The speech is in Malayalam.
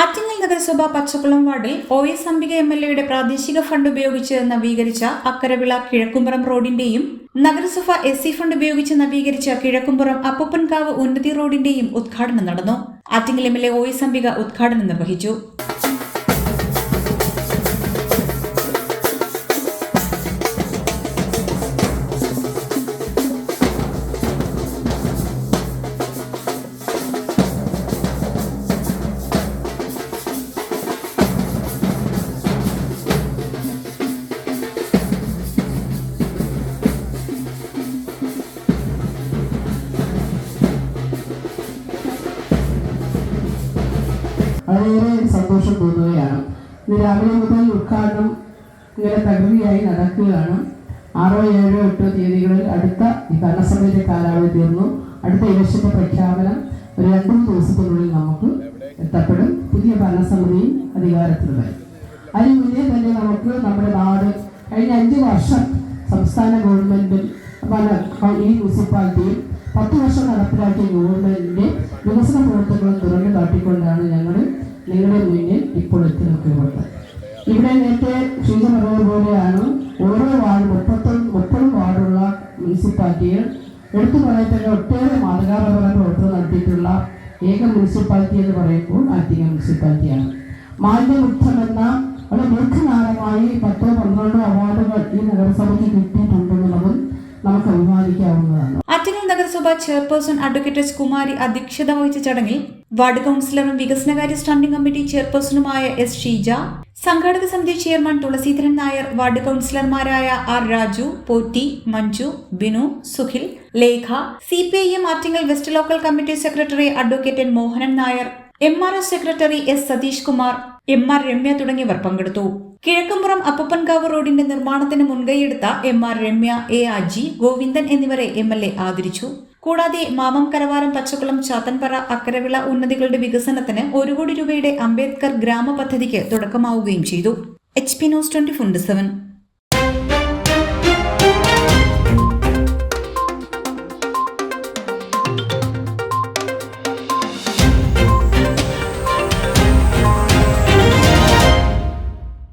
ആറ്റിങ്ങൽ നഗരസഭ പച്ചക്കുളം വാർഡിൽ O S Ambika M L എയുടെ പ്രാദേശിക ഫണ്ട് ഉപയോഗിച്ച് നവീകരിച്ച അക്കരവിള കിഴക്കുംപുറം റോഡിന്റെയും നഗരസഭ എസ് സി ഫണ്ട് ഉപയോഗിച്ച് നവീകരിച്ച കിഴക്കുംപുറം അപ്പപ്പൻകാവ് ഉന്നതി റോഡിന്റെയും ഉദ്ഘാടനം നടന്നു. Attingal M L A O S Ambika ഉദ്ഘാടനം നിർവഹിച്ചു. വളരെയേറെ സന്തോഷം തോന്നുകയാണ്. ഇന്ന് രാവിലെ മുതൽ ഉദ്ഘാടനം ഇങ്ങനെ തകൃതിയായി നടക്കുകയാണ്. ആറോ ഏഴോ എട്ടോ തീയതികളിൽ അടുത്ത ഭരണസമിതിയുടെ കാലാവധി തീർന്നു. അടുത്ത ഇലക്ഷന്റെ പ്രഖ്യാപനം ഒരു രണ്ടു ദിവസത്തിനുള്ളിൽ നമുക്ക് എത്തപ്പെടും. പുതിയ ഭരണസമിതിയും അധികാരത്തിൽ വരും അതിന് മുന്നേ തന്നെ നമുക്ക് നമ്മുടെ നാട് കഴിഞ്ഞ അഞ്ച് വർഷം സംസ്ഥാന ഗവൺമെന്റും പല ഈ മുനിസിപ്പാലിറ്റിയും പത്ത് വർഷം നടപ്പിലാക്കിയ ഗവൺമെന്റിന്റെ വികസന പ്രവർത്തനങ്ങളും തുറന്നു കാട്ടിക്കൊണ്ടാണ് നിങ്ങളുടെ മുന്നിൽ ഇപ്പോൾ എത്തി നിൽക്കുന്നുണ്ട് ഇവിടെ നേരത്തെ ഷീജ പറഞ്ഞതുപോലെയാണ് ഓരോ വാർഡ് മുപ്പത്തൊന്ന് മുപ്പത് വാർഡുള്ള മുനിസിപ്പാലിറ്റികൾ എടുത്തു പറയത്തക്ക ഒട്ടേറെ മാതൃകാപരമായ പ്രവർത്തനം നടത്തിയിട്ടുള്ള ഏക മുനിസിപ്പാലിറ്റി എന്ന് പറയുമ്പോൾ ആറ്റിങ്ങ മുനിസിപ്പാലിറ്റിയാണ്. മാലിന്യമുക്തമെന്ന വളരെ ദീർഘകാലമായി പത്തോ പന്ത്രണ്ടോ അവാർഡുകൾ ഈ നഗരസഭയ്ക്ക് കിട്ടിയിട്ടുണ്ടെന്നുള്ളതും നമുക്ക് അഭിമാനിക്കാവുന്നതാണ്. ആറ്റിങ്ങൽ നഗരസഭ ചെയർപേഴ്സൺ അഡ്വക്കേറ്റ് കുമാരി അധ്യക്ഷത വഹിച്ച ചടങ്ങിൽ വാർഡ് കൌൺസിലറും വികസനകാര്യ സ്റ്റാൻഡിംഗ് കമ്മിറ്റി ചെയർപേഴ്സണുമായ എസ് ഷീജ സംഘാടക സമിതി chairman Thulaseedharan Nair ward കൌൺസിലർമാരായ R Raju Potti Manju Binu Sukhil Lekha C P I M Attingal west local committee secretary advocate N Mohanan Nair M R S secretary S Satheesh Kumar M R Ramya തുടങ്ങിയവർ പങ്കെടുത്തു. കിഴക്കുംപുറം അപ്പപ്പൻകാവ് റോഡിന്റെ നിർമ്മാണത്തിന് മുൻകൈയെടുത്ത M R Ramya A Aji Govindan എന്നിവരെ എം എൽ എ ആദരിച്ചു. കൂടാതെ മാമം കരവാരം പച്ചക്കുളം ചാത്തൻപറ അക്കരവിള ഉന്നതികളുടെ വികസനത്തിന് ഒരു കോടി രൂപയുടെ അംബേദ്കർ ഗ്രാമ പദ്ധതിക്ക് തുടക്കമാവുകയും ചെയ്തു. H P news twenty four